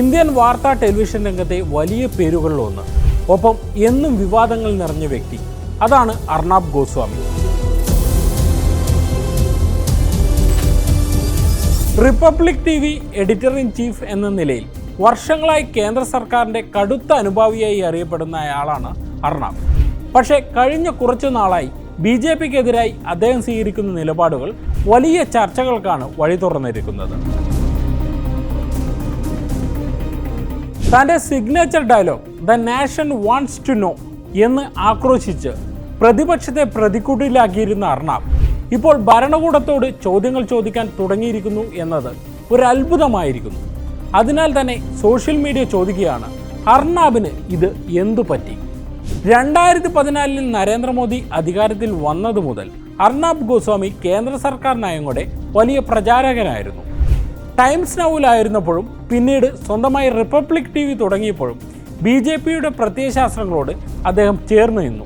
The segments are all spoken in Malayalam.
ഇന്ത്യൻ വാർത്താ ടെലിവിഷൻ രംഗത്തെ വലിയ പേരുകളിലൊന്ന്. ഒപ്പം എന്നും വിവാദങ്ങൾ നിറഞ്ഞ വ്യക്തി. അതാണ് Arnab Goswami. Republic T V editor in chief എന്ന നിലയിൽ വർഷങ്ങളായി കേന്ദ്ര സർക്കാരിന്റെ കടുത്ത അനുഭാവിയായി അറിയപ്പെടുന്ന അയാളാണ് അർണാബ്. പക്ഷേ കഴിഞ്ഞ കുറച്ചു നാളായി ബി ജെ പിക്കെതിരായി അദ്ദേഹം സ്വീകരിക്കുന്ന നിലപാടുകൾ വലിയ ചർച്ചകൾക്കാണ് വഴി തുറന്നിരിക്കുന്നത് തന്റെ signature dialogue the nation wants to know എന്ന് ആക്രോശിച്ച് പ്രതിപക്ഷത്തെ പ്രതിക്കൂട്ടിലാക്കിയിരുന്ന അർണാബ്. ഇപ്പോൾ ഭരണകൂടത്തോട് ചോദ്യങ്ങൾ ചോദിക്കാൻ തുടങ്ങിയിരിക്കുന്നു എന്നത് ഒരു അത്ഭുതമായിരിക്കുന്നു. അതിനാൽ തന്നെ സോഷ്യൽ മീഡിയ ചോദിക്കുകയാണ് അർണാബിന് ഇത് എന്തു പറ്റി? രണ്ടായിരത്തി പതിനാലിൽ നരേന്ദ്രമോദി അധികാരത്തിൽ വന്നതു മുതൽ അർണാബ് ഗോസ്വാമി കേന്ദ്ര സർക്കാർ നയങ്ങളുടെ വലിയ പ്രചാരകനായിരുന്നു. ടൈംസ് നൗവിലായിരുന്നപ്പോഴും പിന്നീട് സ്വന്തമായി റിപ്പബ്ലിക് ടി വി തുടങ്ങിയപ്പോഴും ബി ജെ പിയുടെ പ്രത്യയശാസ്ത്രങ്ങളോട് അദ്ദേഹം ചേർന്ന് നിന്നു.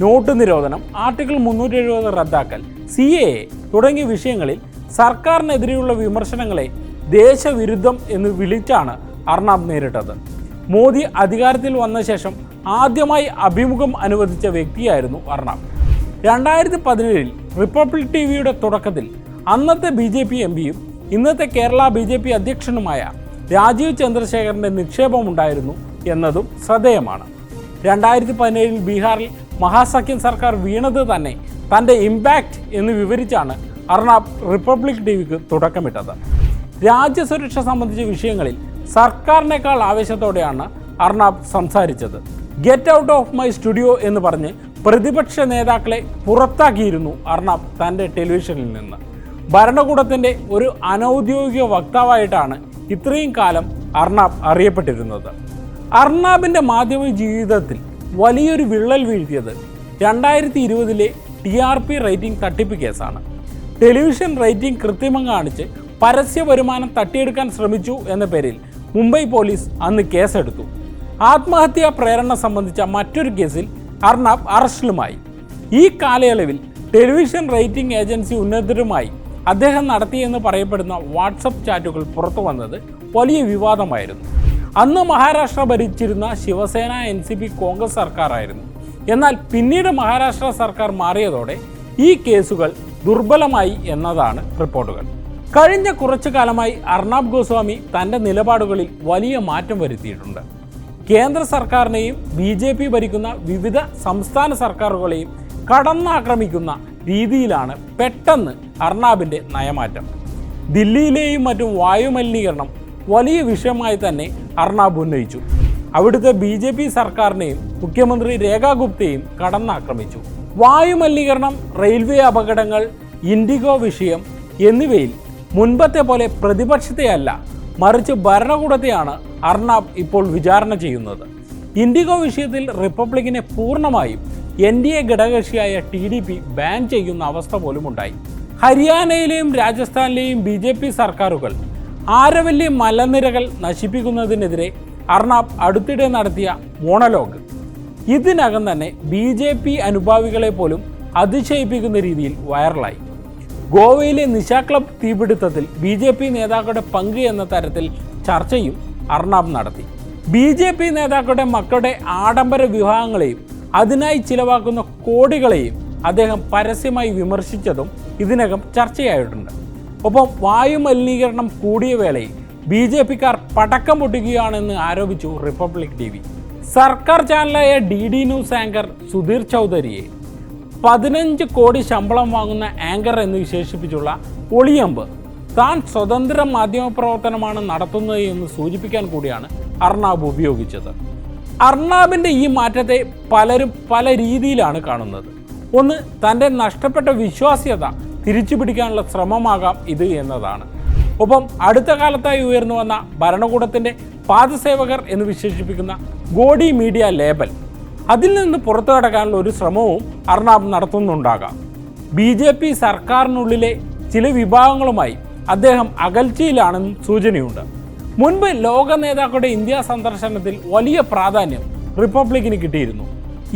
നോട്ട് നിരോധനം ആർട്ടിക്കിൾ മുന്നൂറ്റി എഴുപത് റദ്ദാക്കൽ സി എ തുടങ്ങിയ വിഷയങ്ങളിൽ സർക്കാരിനെതിരെയുള്ള വിമർശനങ്ങളെ ദേശവിരുദ്ധം എന്ന് വിളിച്ചാണ് അർണാബ് നേരിട്ടത്. മോദി അധികാരത്തിൽ വന്ന ശേഷം ആദ്യമായി അഭിമുഖം അനുവദിച്ച വ്യക്തിയായിരുന്നു അർണാബ്. രണ്ടായിരത്തി പതിനേഴിൽ റിപ്പബ്ലിക് ടി വിയുടെ തുടക്കത്തിൽ അന്നത്തെ ബി ജെ പി എം പിയും ഇന്നത്തെ കേരള ബി ജെ പി അധ്യക്ഷനുമായ രാജീവ് ചന്ദ്രശേഖരന്റെ നിക്ഷേപമുണ്ടായിരുന്നു എന്നതും ശ്രദ്ധേയമാണ്. രണ്ടായിരത്തി പതിനേഴിൽ ബീഹാറിൽ മഹാസഖ്യം സർക്കാർ വീണത് തന്നെ തന്റെ ഇമ്പാക്റ്റ് എന്ന് വിവരിച്ചാണ് അർണാബ് റിപ്പബ്ലിക് ടി വിക്ക് തുടക്കമിട്ടത് രാജ്യസുരക്ഷ സംബന്ധിച്ച വിഷയങ്ങളിൽ സർക്കാരിനേക്കാൾ ആവേശത്തോടെയാണ് അർണാബ് സംസാരിച്ചത്. Get out of my studio എന്ന് പറഞ്ഞ് പ്രതിപക്ഷ നേതാക്കളെ പുറത്താക്കിയിരുന്നു അർണാബ് തന്റെ ടെലിവിഷനിൽ നിന്ന്. ഭരണകൂടത്തിന്റെ ഒരു അനൗദ്യോഗിക വക്താവായിട്ടാണ് ഇത്രയും കാലം അർണാബ് അറിയപ്പെട്ടിരുന്നത്. അർണാബിന്റെ മാധ്യമ ജീവിതത്തിൽ വലിയൊരു വിള്ളൽ വീഴ്ത്തിയത് രണ്ടായിരത്തി ഇരുപതിലെ ടി ആർ പി റേറ്റിംഗ് തട്ടിപ്പ് കേസാണ്. ടെലിവിഷൻ റേറ്റിംഗ് കൃത്രിമം കാണിച്ച് പരസ്യ വരുമാനം തട്ടിയെടുക്കാൻ ശ്രമിച്ചു എന്ന പേരിൽ മുംബൈ പോലീസ് അന്ന് കേസെടുത്തു. ആത്മഹത്യാ പ്രേരണ സംബന്ധിച്ച മറ്റൊരു കേസിൽ അർണാബ് അറസ്റ്റിലുമായി. ഈ കാലയളവിൽ ടെലിവിഷൻ റേറ്റിംഗ് ഏജൻസി ഉന്നതരുമായി അദ്ദേഹം നടത്തിയെന്ന് പറയപ്പെടുന്ന വാട്സപ്പ് ചാറ്റുകൾ പുറത്തു വന്നത് വലിയ വിവാദമായിരുന്നു. അന്ന് മഹാരാഷ്ട്ര ഭരിച്ചിരുന്ന Shiv Sena N C P Congress സർക്കാരായിരുന്നു. എന്നാൽ പിന്നീട് മഹാരാഷ്ട്ര സർക്കാർ മാറിയതോടെ ഈ കേസുകൾ ദുർബലമായി എന്നതാണ് റിപ്പോർട്ടുകൾ. കഴിഞ്ഞ കുറച്ചു കാലമായി അർണാബ് ഗോസ്വാമി തന്റെ നിലപാടുകളിൽ വലിയ മാറ്റം വരുത്തിയിട്ടുണ്ട്. കേന്ദ്ര സർക്കാരിനെയും ബി ഭരിക്കുന്ന വിവിധ സംസ്ഥാന സർക്കാരുകളെയും കടന്നാക്രമിക്കുന്ന രീതിയിലാണ് പെട്ടെന്ന് അർണാബിന്റെ നയമാറ്റം. ദില്ലിയിലെയും മറ്റും വായുമലിനീകരണം വലിയ വിഷയമായി തന്നെ അർണാബ് ഉന്നയിച്ചു. അവിടുത്തെ ബി ജെ പി സർക്കാരിനെയും മുഖ്യമന്ത്രി രേഖാ ഗുപ്തയും കടന്നാക്രമിച്ചു. വായുമലിനീകരണം റെയിൽവേ അപകടങ്ങൾ ഇൻഡിഗോ വിഷയം എന്നിവയിൽ മുൻപത്തെ പോലെ പ്രതിപക്ഷത്തെയല്ല മറിച്ച് ഭരണകൂടത്തെയാണ് അർണാബ് ഇപ്പോൾ വിചാരണ ചെയ്യുന്നത്. ഇൻഡിഗോ വിഷയത്തിൽ റിപ്പബ്ലിക്കിനെ പൂർണമായും എൻ ഡി എ ഘടകകക്ഷിയായ ടി ഡി പി ബാൻ ചെയ്യുന്ന അവസ്ഥ പോലും ഉണ്ടായി ഹരിയാനയിലെയും രാജസ്ഥാനിലെയും ബി ജെ പി സർക്കാരുകൾ ആരവല്ലി മലനിരകൾ നശിപ്പിക്കുന്നതിനെതിരെ അർണാബ് അടുത്തിടെ നടത്തിയ മോണലോഗ് ഇതിനകം തന്നെ ബി ജെ പി അനുഭാവികളെ പോലും അതിശയിപ്പിക്കുന്ന രീതിയിൽ വൈറലായി. ഗോവയിലെ നിശ ക്ലബ് തീപിടുത്തത്തിൽ ബി ജെ പി നേതാക്കളുടെ പങ്ക് എന്ന തരത്തിൽ ചർച്ചയും അർണാബ് നടത്തി. ബി ജെ പി നേതാക്കളുടെ മക്കളുടെ ആഡംബര വിവാഹങ്ങളെയും അതിനായി ചിലവാക്കുന്ന കോടികളെയും അദ്ദേഹം പരസ്യമായി വിമർശിച്ചതും ഇതിനകം ചർച്ചയായിട്ടുണ്ട്. ഒപ്പം വായു മലിനീകരണം കൂടിയ വേളയിൽ ബി ജെ പിക്കാർ പടക്കം പൊട്ടിക്കുകയാണെന്ന് ആരോപിച്ചു റിപ്പബ്ലിക് ടി വി. സർക്കാർ ചാനലായ D D news anchor Sudhir ചൗധരിയെ പതിനഞ്ച് കോടി ശമ്പളം വാങ്ങുന്ന ആങ്കർ എന്ന് വിശേഷിപ്പിച്ചുള്ള ഒളിയമ്പ് താൻ സ്വതന്ത്ര മാധ്യമപ്രവർത്തനമാണ് നടത്തുന്നത് എന്ന് സൂചിപ്പിക്കാൻ കൂടിയാണ് അർണാബ് ഉപയോഗിച്ചത്. അർണാബിന്റെ ഈ മാറ്റത്തെ പലരും പല രീതിയിലാണ് കാണുന്നത്. ഒന്ന് തന്റെ നഷ്ടപ്പെട്ട വിശ്വാസ്യത തിരിച്ചു പിടിക്കാനുള്ള ശ്രമമാകാം ഇത് എന്നതാണ്. ഒപ്പം അടുത്ത കാലത്തായി ഉയർന്നു വന്ന ഭരണകൂടത്തിന്റെ പാദസേവകർ എന്ന് വിശേഷിപ്പിക്കുന്ന ഗോഡി മീഡിയ ലേബൽ. അതിൽ നിന്ന് പുറത്തു കടക്കാനുള്ള ഒരു ശ്രമവും അർണാബ് നടത്തുന്നുണ്ടാകാം. ബി ജെ പി സർക്കാരിനുള്ളിലെ ചില വിഭാഗങ്ങളുമായി അദ്ദേഹം അകൽച്ചയിലാണെന്നും സൂചനയുണ്ട്. മുൻപ് ലോക നേതാക്കളുടെ ഇന്ത്യ സന്ദർശനത്തിൽ വലിയ പ്രാധാന്യം റിപ്പബ്ലിക്കിന് കിട്ടിയിരുന്നു.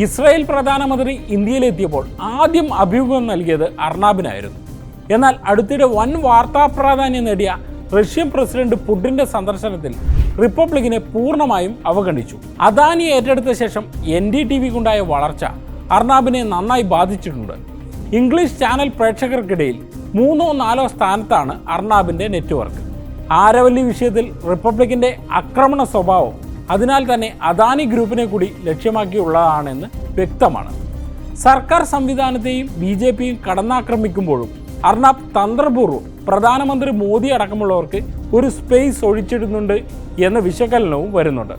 ഇസ്രായേൽ പ്രധാനമന്ത്രി ഇന്ത്യയിലെത്തിയപ്പോൾ ആദ്യം അഭിമുഖം നൽകിയത് അർണാബിനായിരുന്നു. എന്നാൽ അടുത്തിടെ വൻ വാർത്താ പ്രാധാന്യം നേടിയ റഷ്യൻ പ്രസിഡന്റ് പുടിന്റെ സന്ദർശനത്തിൽ റിപ്പബ്ലിക്കിനെ പൂർണമായും അവഗണിച്ചു. അദാനി ഏറ്റെടുത്ത ശേഷം എൻ ഡി ടി വിക്കുണ്ടായ വളർച്ച അർണാബിനെ നന്നായി ബാധിച്ചിട്ടുണ്ട്. ഇംഗ്ലീഷ് ചാനൽ പ്രേക്ഷകർക്കിടയിൽ മൂന്നോ നാലോ സ്ഥാനത്താണ് അർണാബിന്റെ നെറ്റ്വർക്ക്. ആരവല്ലി വിഷയത്തിൽ റിപ്പബ്ലിക്കിന്റെ ആക്രമണ സ്വഭാവം അതിനാൽ തന്നെ അദാനി ഗ്രൂപ്പിനെ കൂടി ലക്ഷ്യമാക്കിയുള്ളതാണെന്ന് വ്യക്തമാണ്. സർക്കാർ സംവിധാനത്തെയും ബി ജെ പിയും കടന്നാക്രമിക്കുമ്പോഴും അർണാബ് തന്ത്രപൂർവം പ്രധാനമന്ത്രി മോദി അടക്കമുള്ളവർക്ക് ഒരു സ്പേസ് ഒഴിച്ചിടുന്നുണ്ട് എന്ന വിശകലനവും വരുന്നുണ്ട്.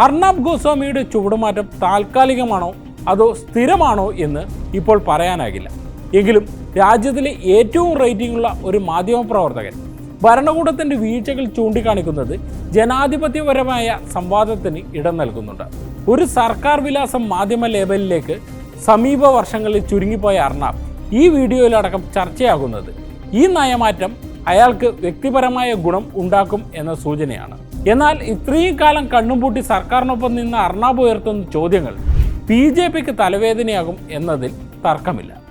അർണാബ് ഗോസ്വാമിയുടെ ചുവടുമാറ്റം താൽക്കാലികമാണോ അതോ സ്ഥിരമാണോ എന്ന് ഇപ്പോൾ പറയാനാകില്ല. എങ്കിലും രാജ്യത്തിലെ ഏറ്റവും റേറ്റിംഗ് ഉള്ള ഒരു മാധ്യമപ്രവർത്തകൻ ഭരണകൂടത്തിന്റെ വീഴ്ചകൾ ചൂണ്ടിക്കാണിക്കുന്നത് ജനാധിപത്യപരമായ സംവാദത്തിന് ഇടം നൽകുന്നുണ്ട്. ഒരു സർക്കാർ വിലാസം മാധ്യമ ലേബലിലേക്ക് സമീപ വർഷങ്ങളിൽ ചുരുങ്ങിപ്പോയ അർണാബ് ഈ വീഡിയോയിലടക്കം ചർച്ചയാകുന്നത്. ഈ നയമാറ്റം അയാൾക്ക് വ്യക്തിപരമായ ഗുണം ഉണ്ടാക്കും എന്ന സൂചനയാണ്. എന്നാൽ ഇത്രയും കാലം കണ്ണുംപൂട്ടി സർക്കാരിനൊപ്പം നിന്ന് അർണാബ് ഉയർത്തുന്ന ചോദ്യങ്ങൾ ബി ജെ പിക്ക് തലവേദനയാകും എന്നതിൽ തർക്കമില്ല.